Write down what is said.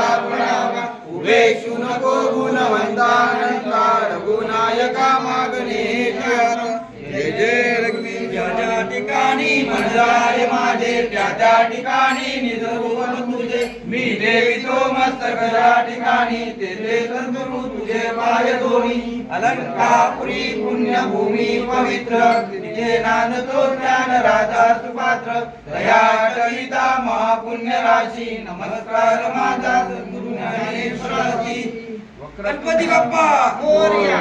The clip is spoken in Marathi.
उभे पडावा नको ठिकाणी जाय माझे त्या त्या ठिकाणी निज रूप तुझे. मी देवितो मस्तक ज्या ठिकाणी तेथे सद्गुरु तुझे पाय दोन्ही. अलंकापुरी पुण्यभूमी पवित्र. तिथे नांदतो ज्ञान राजा सुपात्र. दया कविता महापुण्य राशी. नमस्कार माझा सद्गुरु ज्ञानेश्वराची. गणपती बाप्पा! मोरया.